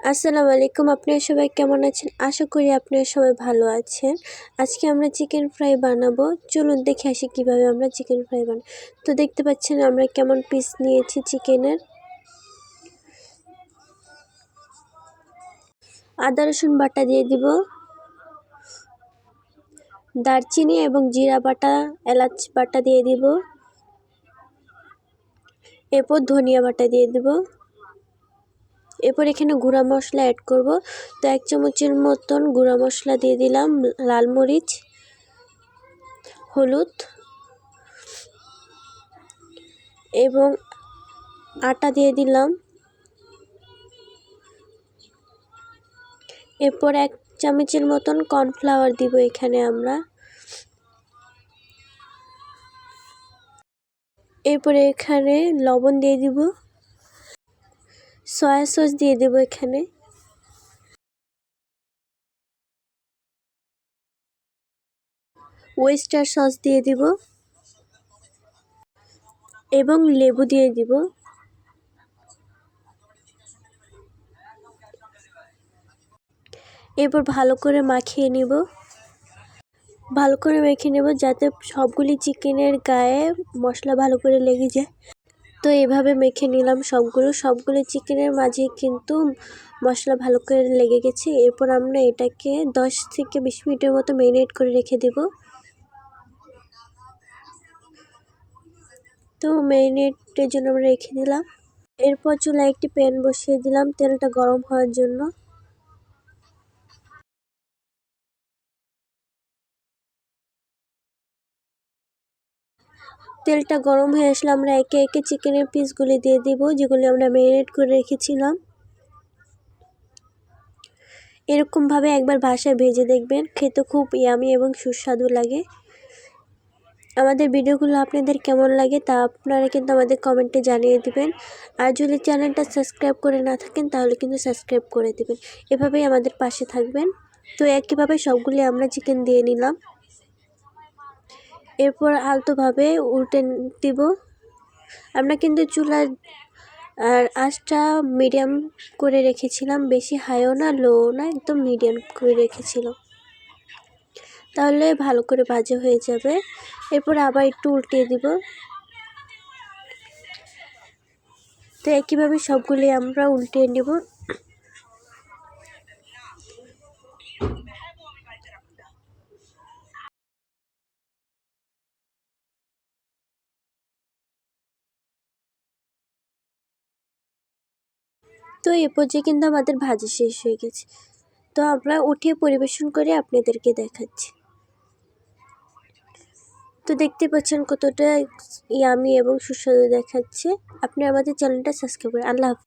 আসসালামু আলাইকুম, আপনারা সবাই কেমন আছেন? আশা করি আপনারা সবাই ভালো আছেন। আজকে আমরা চিকেন ফ্রাই বানাবো। চলুন দেখে আসি কীভাবে আমরা চিকেন ফ্রাই বানাই। তো দেখতে পাচ্ছেন আমরা কেমন পিস নিয়েছি চিকেনের। আদা, রসুন বাটা দিয়ে দিব। দারচিনি এবং জিরা বাটা, এলাচ বাটা দিয়ে দিব। এরপর ধনিয়া বাটা দিয়ে দেবো। এরপর এখানে গুঁড়া মশলা অ্যাড করব। তো এক চামচের মতন গুঁড়া মশলা দিয়ে দিলাম, লাল মরিচ, হলুদ এবং আটা দিয়ে দিলাম। এরপর এক চামচের মতন কর্নফ্লাওয়ার দিব এখানে আমরা। এরপরে এখানে লবণ দিয়ে দিব। সয়া সস দিয়ে দেব এখানে। ওয়েস্টার সস দিয়ে দিব। এবং লেবু দিয়ে দিব। এরপর ভালো করে মাখিয়ে নিব। ভালো করে মেখে নেব যাতে সবগুলি চিকেনের গায়ে মশলা ভালো করে লেগে যায়। তো এভাবে মেখে নিলাম সবগুলো। সবগুলো চিকেনের মাঝে কিন্তু মশলা ভালো করে লেগে গেছে। এরপর আমরা এটাকে দশ থেকে বিশ মিনিটের মতো ম্যারিনেট করে রেখে দেব। তো ম্যারিনেটের জন্য আমরা রেখে দিলাম। এরপর চুলায় একটি প্যান বসিয়ে দিলাম। তেলটা গরম হওয়ার জন্য। তেলটা গরম হয়ে আসলে আমরা একে একে চিকেনের পিসগুলি দিয়ে দিব, যেগুলি আমরা ম্যারিনেট করে রেখেছিলাম। এরকমভাবে একবার বাসায় ভেজে দেখবেন, খেতে খুব ইয়ামি এবং সুস্বাদু লাগে। আমাদের ভিডিওগুলো আপনাদের কেমন লাগে তা আপনারা কিন্তু আমাদের কমেন্টে জানিয়ে দিবেন। আর যদি চ্যানেলটা সাবস্ক্রাইব করে না থাকেন, তাহলে কিন্তু সাবস্ক্রাইব করে দেবেন। এভাবেই আমাদের পাশে থাকবেন। তো একইভাবে সবগুলি আমরা চিকেন দিয়ে নিলাম। এরপর আলতোভাবে উল্টে দিব। আমরা কিন্তু চুলার, আর আঁচটা মিডিয়াম করে রেখেছিলাম, বেশি হাইও না লো না, একদম মিডিয়াম করে রেখেছিলাম তাহলে ভালো করে ভাজা হয়ে যাবে। এরপর আবার একটু উল্টে দিব। তো একইভাবে সবগুলি আমরা উল্টে নেব। তো এ পর্যায়ে কিন্তু আমাদের ভাজি শেষ হয়ে গেছে। তো আমরা উঠে পরিবেশন করে আপনাদেরকে দেখাচ্ছি। তো দেখতে পাচ্ছেন কতটা ইয়ামি এবং সুস্বাদু দেখাচ্ছে। আপনি আমাদের চ্যানেলটা সাবস্ক্রাইব করেন আল্লাহ